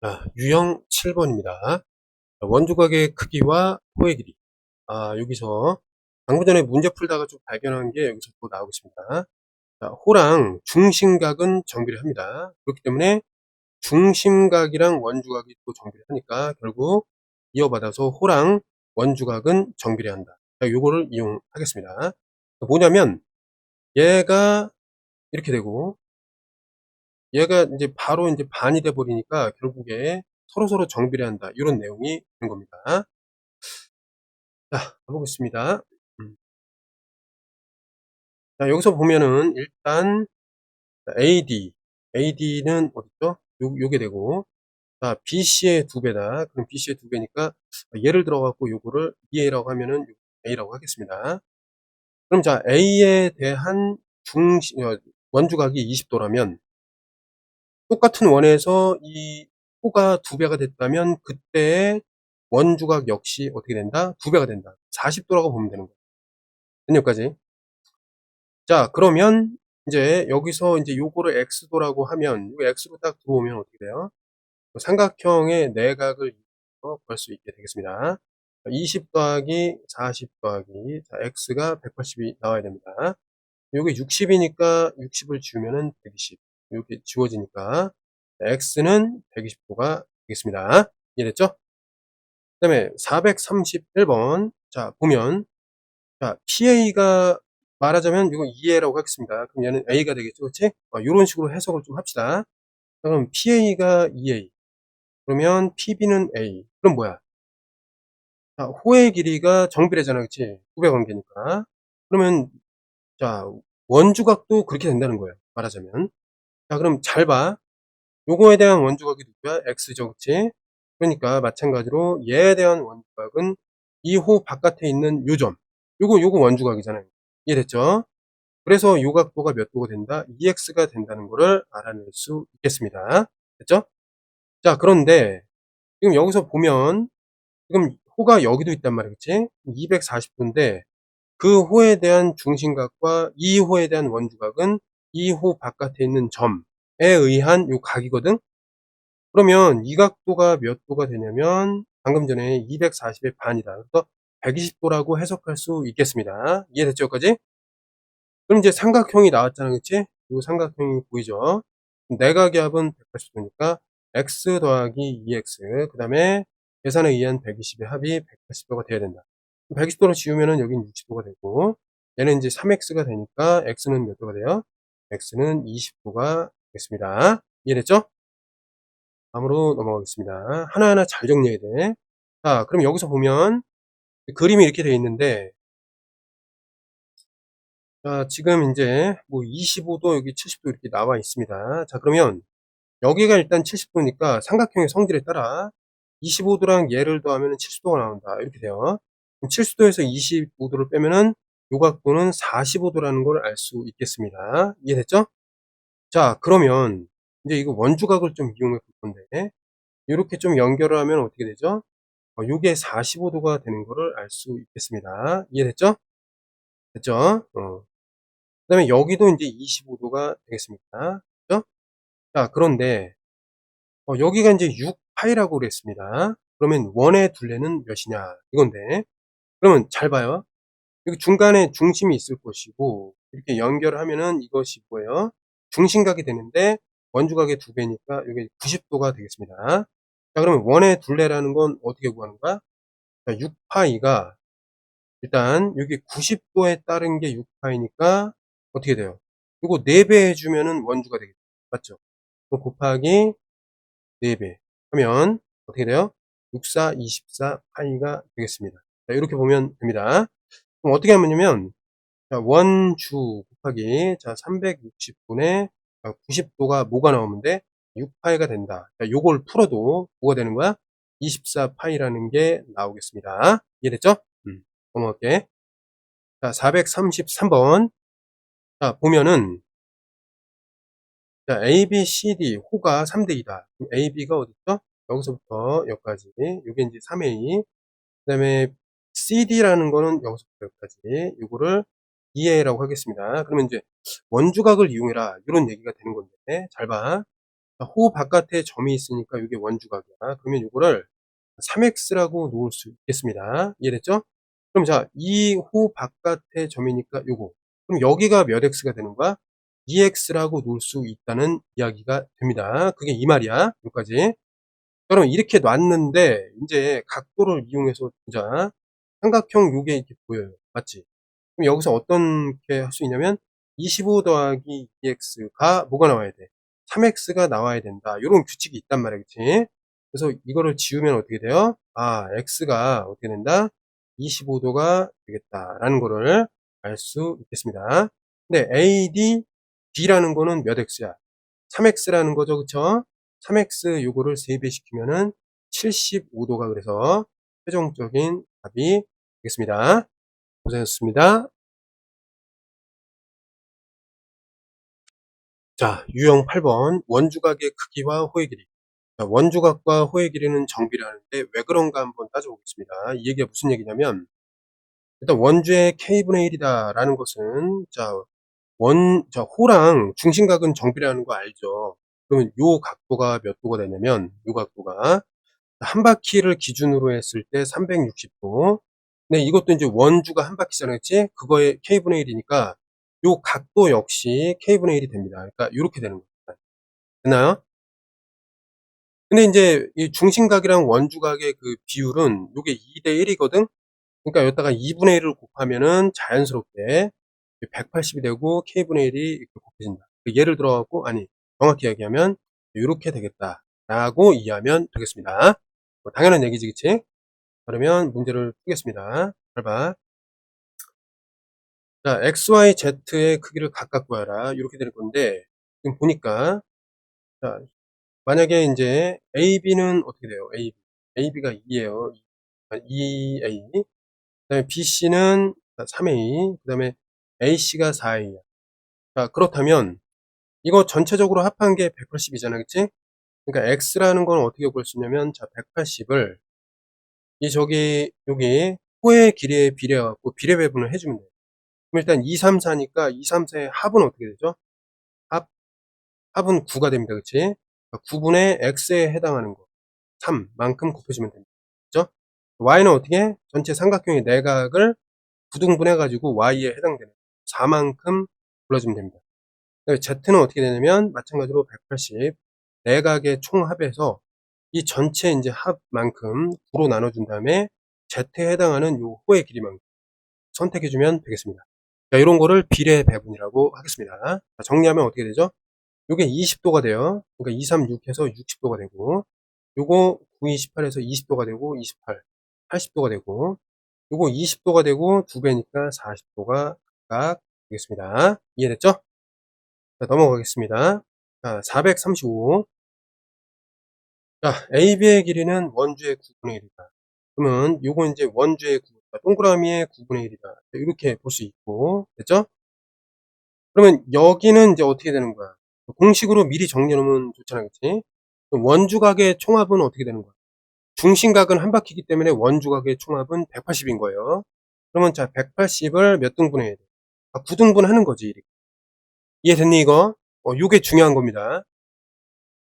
아, 유형 7번입니다. 원주각의 크기와 호의 길이. 아, 여기서 방금 전에 문제 풀다가 좀 발견한 게 여기서 또 나오고 있습니다. 자, 호랑 중심각은 정비를 합니다. 그렇기 때문에 중심각이랑 원주각이 또 정비를 하니까 결국 이어받아서 호랑 원주각은 정비를 한다. 자, 요거를 이용하겠습니다. 뭐냐면 얘가 이렇게 되고 얘가 이제 바로 이제 반이 돼 버리니까 결국에 서로서로 정비를 한다. 이런 내용이 있는 겁니다. 자, 가보겠습니다. 음. 자, 여기서 보면은 일단 AD, AD는 어딨죠? 요, 요게 되고 자, BC의 두 배다. 그럼 BC의 두 배니까 예를 들어 갖고 요거를 EA라고 하면은 A라고 하겠습니다. 그럼 자, A에 대한 중심 어, 원주각이 20도라면 똑같은 원에서 이 호가 두 배가 됐다면 그때 원주각 역시 어떻게 된다? 두 배가 된다. 40도라고 보면 되는 거예요. 여기까지. 자, 그러면 이제 여기서 이제 요거를 x도라고 하면 이 x로 딱 들어오면 어떻게 돼요? 삼각형의 내각을 구할 수 있게 되겠습니다. 20 더하기 40 더하기 자, x가 180이 나와야 됩니다. 여기 60이니까 60을 지우면은 120 이렇게 지워지니까 x는 120도가 되겠습니다. 이해됐죠? 그 다음에 431번 자 보면 자 PA가 말하자면 이거 2A라고 하겠습니다. 그럼 얘는 A가 되겠죠. 그렇지? 어, 이런 식으로 해석을 좀 합시다. 그럼 PA가 2A 그러면 PB는 A 그럼 뭐야? 자, 호의 길이가 정비례잖아. 그치? 후배 관계니까. 그러면 자 원주각도 그렇게 된다는 거예요. 말하자면 자 그럼 잘 봐. 요거에 대한 원주각이 누구야? x죠. 그치? 그러니까 마찬가지로 얘에 대한 원주각은 이호 바깥에 있는 요점. 요거 요거 원주각이잖아요. 이해됐죠? 그래서 요 각도가 몇 도가 된다? 2x가 된다는 것을 알아낼 수 있겠습니다. 됐죠? 자, 그런데 지금 여기서 보면 지금 호가 여기도 있단 말이야. 그치? 240도인데 그 호에 대한 중심각과 이 호에 대한 원주각은 이호 바깥에 있는 점에 의한 요 각이거든? 그러면 이 각도가 몇 도가 되냐면 방금 전에 240의 반이다. 그래서 120도라고 해석할 수 있겠습니다. 이해됐죠? 여기까지? 그럼 이제 삼각형이 나왔잖아. 그치? 이 삼각형이 보이죠? 내각의 합은 180도니까 x 더하기 2x 그 다음에 계산에 의한 120의 합이 180도가 돼야 된다. 120도로 지우면은 여긴 60도가 되고 얘는 이제 3x가 되니까 x는 몇 도가 돼요? X는 20도가 되겠습니다. 이해됐죠? 다음으로 넘어가겠습니다. 하나하나 잘 정리해야 돼. 자, 그럼 여기서 보면 그림이 이렇게 되어 있는데 자, 지금 이제 뭐 25도 여기 70도 이렇게 나와 있습니다. 자, 그러면 여기가 일단 70도니까 삼각형의 성질에 따라 25도랑 얘를 더하면 70도가 나온다. 이렇게 돼요. 70도에서 25도를 빼면은 요 각도는 45도라는 걸 알 수 있겠습니다. 이해됐죠? 자, 그러면 이제 이거 원주각을 좀 이용해 볼 건데 이렇게 좀 연결을 하면 어떻게 되죠? 어, 요게 45도가 되는 것을 알 수 있겠습니다. 이해됐죠? 됐죠? 어. 그 다음에 여기도 이제 25도가 되겠습니다. 그죠? 자, 그런데 어, 여기가 이제 6파이라고 그랬습니다. 그러면 원의 둘레는 몇이냐 이건데 그러면 잘 봐요. 여기 중간에 중심이 있을 것이고 이렇게 연결을 하면은 이것이 뭐예요? 중심각이 되는데 원주각의 두 배니까 이게 90도가 되겠습니다. 자 그러면 원의 둘레라는 건 어떻게 구하는 거야? 자, 6파이가 일단 여기 90도에 따른 게 6파이니까 어떻게 돼요? 이거 4배 해주면은 원주가 되겠죠. 맞죠? 곱하기 4배 하면 어떻게 돼요? 64, 24 파이가 되겠습니다. 자, 이렇게 보면 됩니다. 그럼 어떻게 하면요 자, 원주 곱하기 자 360분의 90도가 뭐가 나오면 돼? 6파이가 된다. 자, 요걸 풀어도 뭐가 되는 거야? 24파이라는 게 나오겠습니다. 이해됐죠? 음, 넘어갈게. 자, 433번. 자, 보면은 자, A, B, C, D 호가 3대2다. A, B가 어딨죠? 여기서부터 여기까지. 요게 이제 3A. 그 다음에 CD라는 거는 여기서부터 여기까지. 요거를 2A라고 하겠습니다. 그러면 이제 원주각을 이용해라. 이런 얘기가 되는 건데. 잘 봐. 호 바깥에 점이 있으니까 이게 원주각이야. 그러면 이거를 3x라고 놓을 수 있겠습니다. 이해됐죠? 그럼 자, 이 호 바깥의 점이니까 요거. 그럼 여기가 몇 x가 되는 거야? 2x라고 놓을 수 있다는 이야기가 됩니다. 그게 이 말이야. 여기까지. 그러면 이렇게 놨는데 이제 각도를 이용해서 보자. 삼각형 요게 이렇게 보여요. 맞지? 그럼 여기서 어떻게 할 수 있냐면 25 더하기 2x가 뭐가 나와야 돼? 3x가 나와야 된다. 이런 규칙이 있단 말이야. 그치? 그래서 이거를 지우면 어떻게 돼요? 아, x가 어떻게 된다? 25도가 되겠다라는 거를 알 수 있겠습니다. 근데 AD, B라는 거는 몇 x야? 3x라는 거죠. 그쵸? 3x 요거를 3배 시키면은 75도가 그래서 최종적인 답이 되겠습니다. 고생하셨습니다. 자, 유형 8번 원주각의 크기와 호의 길이 자, 원주각과 호의 길이는 정비라는데 왜 그런가 한번 따져보겠습니다. 이 얘기가 무슨 얘기냐면 일단 원주의 k분의 1이다 라는 것은 자, 원, 자, 호랑 중심각은 정비라는 거 알죠? 그러면 요 각도가 몇 도가 되냐면 요 각도가 한 바퀴를 기준으로 했을 때 360도 네, 이것도 이제 원주가 한 바퀴잖아요. 그치? 그거의 k분의 1이니까 요 각도 역시 k분의 1이 됩니다. 그러니까 이렇게 되는 겁니다. 됐나요? 근데 이제 이 중심각이랑 원주각의 그 비율은 요게 2대 1이거든? 그러니까 여기다가 2분의 1을 곱하면은 자연스럽게 180이 되고 k분의 1이 이렇게 곱해진다. 그 예를 들어갖고 아니 정확히 얘기하면 이렇게 되겠다 라고 이해하면 되겠습니다. 뭐 당연한 얘기지 그치? 그러면 문제를 풀겠습니다. 잘 봐. 자, x, y, z의 크기를 각각 구하라. 이렇게 될 건데, 지금 보니까, 자, 만약에 이제 AB는 어떻게 돼요? AB. AB가 2예요. 2A. 그 다음에 BC는 3A. 그 다음에 AC가 4A야. 자, 그렇다면, 이거 전체적으로 합한 게 180이잖아. 그치? 그러니까 X라는 건 어떻게 볼 수 있냐면, 자, 180을, 이 저기, 여기, 호의 길이에 비례해갖고 비례 배분을 해주면 돼요. 그럼 일단 2, 3, 4니까 2, 3, 4의 합은 어떻게 되죠? 합, 합은 9가 됩니다. 그치? 9분의 x에 해당하는 거 3만큼 곱해주면 됩니다. 그죠? y는 어떻게? 전체 삼각형의 내각을 9등분해 가지고 y에 해당되는 4만큼 불러주면 됩니다. z는 어떻게 되냐면 마찬가지로 180 내각의 총합에서 이 전체 이제 합만큼 9로 나눠준 다음에 z에 해당하는 요 호의 길이만큼 선택해주면 되겠습니다. 자, 이런 거를 비례 배분이라고 하겠습니다. 자, 정리하면 어떻게 되죠? 요게 20도가 돼요. 그러니까 2, 3, 6해서 60도가 되고, 요거 9, 2, 18에서 20도가 되고, 28, 80도가 되고, 요거 20도가 되고, 2배니까 40도가 각각 되겠습니다. 이해됐죠? 자, 넘어가겠습니다. 자, 435. 자, AB의 길이는 원주의 9분의 1이다. 그러면 요건 이제 원주의 9, 동그라미의 9분의 1이다. 이렇게 볼 수 있고, 됐죠? 그러면 여기는 이제 어떻게 되는 거야? 공식으로 미리 정리해놓으면 좋잖아, 그치? 원주각의 총합은 어떻게 되는 거야? 중심각은 한 바퀴이기 때문에 원주각의 총합은 180인 거예요. 그러면 자, 180을 몇 등분 해야 돼? 아, 9등분 하는 거지. 이렇게. 이해됐니, 이거? 어, 요게 중요한 겁니다.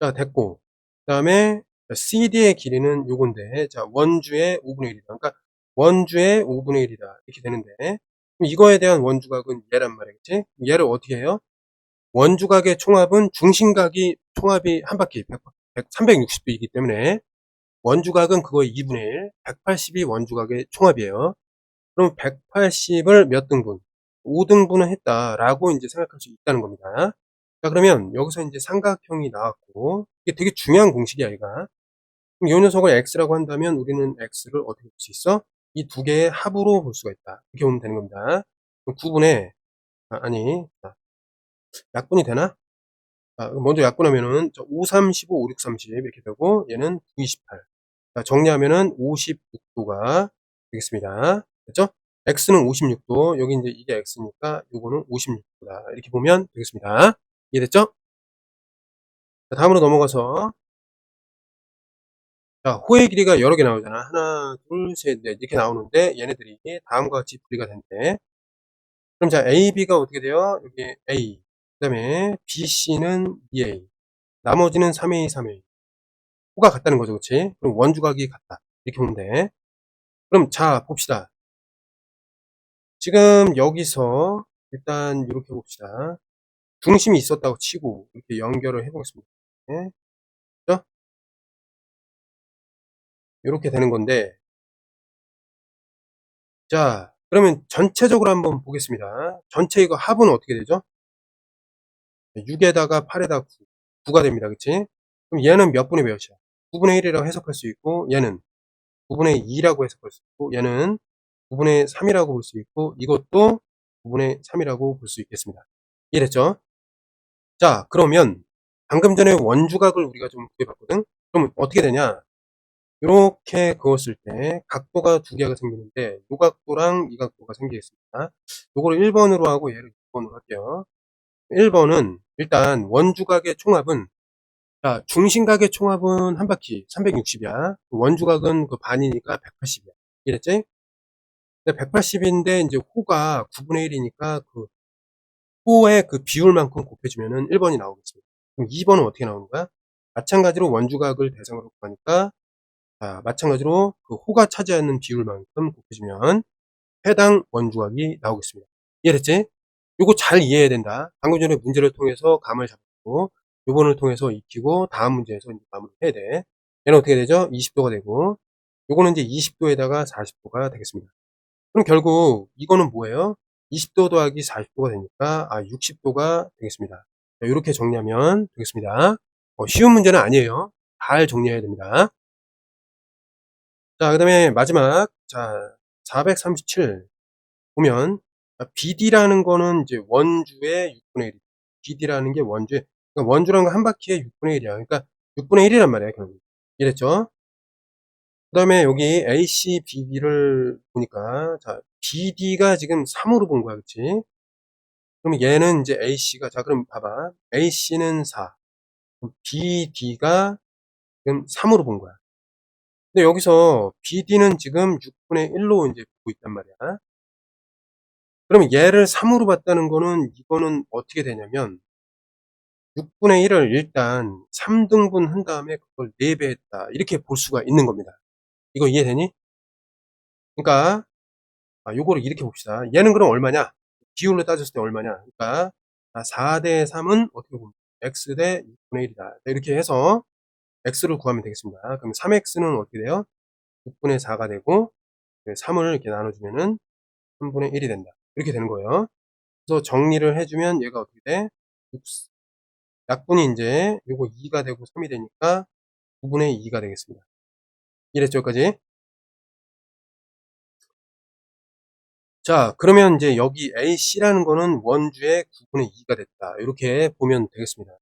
자, 됐고. 그 다음에 CD의 길이는 요건데, 자, 원주의 5분의 1이다. 그러니까 원주의 5분의 1이다. 이렇게 되는데, 이거에 대한 원주각은 얘란 말이겠지? 얘를 어떻게 해요? 원주각의 총합은 중심각이 총합이 한 바퀴 100, 100, 360도이기 때문에 원주각은 그거의 2분의 1, 180이 원주각의 총합이에요. 그럼 180을 몇 등분? 5등분을 했다라고 이제 생각할 수 있다는 겁니다. 자, 그러면 여기서 이제 삼각형이 나왔고, 이게 되게 중요한 공식이야, 얘가. 그럼 이 녀석을 x라고 한다면 우리는 x를 어떻게 볼 수 있어? 이 두 개의 합으로 볼 수가 있다. 이렇게 보면 되는 겁니다. 9분의, 아, 아니, 약분이 되나? 자, 먼저 약분하면은 5, 3, 15, 5, 6, 30 이렇게 되고 얘는 9, 28. 자, 정리하면은 56도가 되겠습니다. 됐죠? x는 56도, 여기 이제 이게 x니까 요거는 56도다. 이렇게 보면 되겠습니다. 이해됐죠? 자, 다음으로 넘어가서 자, 호의 길이가 여러 개 나오잖아. 하나, 둘, 셋, 넷 이렇게 나오는데 얘네들이 다음과 같이 분리가 된대. 그럼 자, A, B가 어떻게 돼요? 여기 A, 그 다음에 BC는 EA. 나머지는 3A, 3A. 호가 같다는 거죠. 그치? 그럼 원주각이 같다. 이렇게 보면 돼. 그럼 자, 봅시다. 지금 여기서 일단 이렇게 봅시다. 중심이 있었다고 치고 이렇게 연결을 해보겠습니다. 네. 그죠? 이렇게 되는 건데 자 그러면 전체적으로 한번 보겠습니다. 전체 이거 합은 어떻게 되죠? 6에다가 8에다가 9, 9가 됩니다. 그치? 그럼 얘는 몇 분의 몇이야? 9분의 1이라고 해석할 수 있고 얘는 9분의 2라고 해석할 수 있고 얘는 9분의 3이라고 볼 수 있고 이것도 9분의 3이라고 볼 수 있겠습니다. 이해됐죠? 자 그러면 방금 전에 원주각을 우리가 좀 구해봤거든? 그럼 어떻게 되냐? 이렇게 그었을 때 각도가 두 개가 생기는데 이 각도랑 이 각도가 생기겠습니다. 요거를 1번으로 하고 얘를 2번으로 할게요. 1번은 일단 원주각의 총합은 자, 중심각의 총합은 한 바퀴 360이야. 원주각은 그 반이니까 180이야. 이랬지? 근데 180인데 이제 호가 9분의 1이니까 그 호의 그 비율만큼 곱해주면은 1번이 나오겠습니다. 그럼 2번은 어떻게 나오는 거야? 마찬가지로 원주각을 대상으로 구하니까 자, 마찬가지로 그 호가 차지하는 비율만큼 곱해주면 해당 원주각이 나오겠습니다. 이해됐지? 요거 잘 이해해야 된다. 방금 전에 문제를 통해서 감을 잡고 요번을 통해서 익히고 다음 문제에서 이제 마무리 해야 돼. 얘는 어떻게 되죠? 20도가 되고 요거는 이제 20도에다가 40도가 되겠습니다. 그럼 결국 이거는 뭐예요? 20도 더하기 40도가 되니까 아 60도가 되겠습니다. 이렇게 정리하면 되겠습니다. 어, 쉬운 문제는 아니에요. 잘 정리해야 됩니다. 자, 그 다음에 마지막 자 437 보면 BD라는 거는 이제 원주의 6분의 1. BD라는 게 원주의 그러니까 원주라는 건 한 바퀴에 6분의 1이야. 그러니까 6분의 1이란 말이에요. 결국. 이랬죠? 그 다음에 여기 AC, BD를 보니까 자 BD가 지금 3으로 본 거야. 그치? 그럼 얘는 이제 AC가 자 그럼 봐봐. AC는 4. BD가 지금 3으로 본 거야. 근데 여기서 BD는 지금 6분의 1로 이제 보고 있단 말이야. 그러면 얘를 3으로 봤다는 거는 이거는 어떻게 되냐면 6분의 1을 일단 3등분 한 다음에 그걸 4배 했다. 이렇게 볼 수가 있는 겁니다. 이거 이해되니? 그러니까 아, 요거를 이렇게 봅시다. 얘는 그럼 얼마냐? 비율로 따졌을 때 얼마냐? 그러니까 4대 3은 어떻게 보면 x 대 6분의 1이다. 이렇게 해서 x를 구하면 되겠습니다. 그럼 3x는 어떻게 돼요? 6분의 4가 되고 3을 이렇게 나눠주면은 3분의 1이 된다. 이렇게 되는 거예요. 그래서 정리를 해주면 얘가 어떻게 돼? 약분이 이제 요거 2가 되고 3이 되니까 9분의 2가 되겠습니다. 이랬죠, 여기까지? 자, 그러면 이제 여기 AC라는 거는 원주의 9분의 2가 됐다. 이렇게 보면 되겠습니다.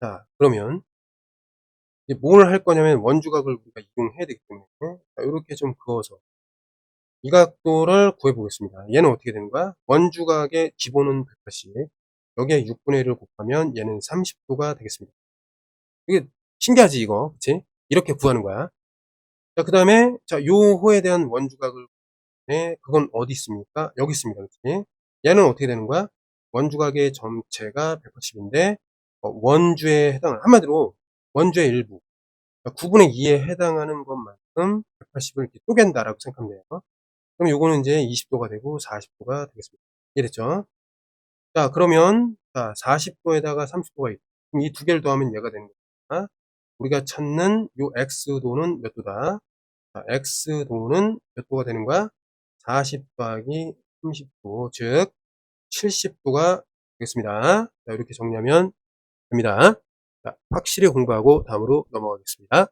자, 그러면 뭘할 거냐면 원주각을 우리가 이용해야 되기 때문에 자, 이렇게 좀 그어서 이 각도를 구해보겠습니다. 얘는 어떻게 되는 거야? 원주각의 기본은 180 여기에 6분의 1을 곱하면 얘는 30도가 되겠습니다. 이게 신기하지 이거 그치? 이렇게 구하는 거야. 자, 그 다음에 자, 요 호에 대한 원주각을 네, 그건 어디 있습니까? 여기 있습니다. 그치? 얘는 어떻게 되는 거야? 원주각의 전체가 180인데 어, 원주에 해당하는 한마디로 원주의 일부 9분의 2에 해당하는 것만큼 180을 이렇게 쪼갠다라고 생각하면 돼요. 그럼 요거는 이제 20도가 되고 40도가 되겠습니다. 이해됐죠? 자, 그러면, 자, 40도에다가 30도가 있고, 그럼 이 두 개를 더하면 얘가 되는 거다. 우리가 찾는 요 x도는 몇 도다? 자, x도는 몇 도가 되는 거야? 40 더하기 30도, 즉, 70도가 되겠습니다. 자, 이렇게 정리하면 됩니다. 자, 확실히 공부하고 다음으로 넘어가겠습니다.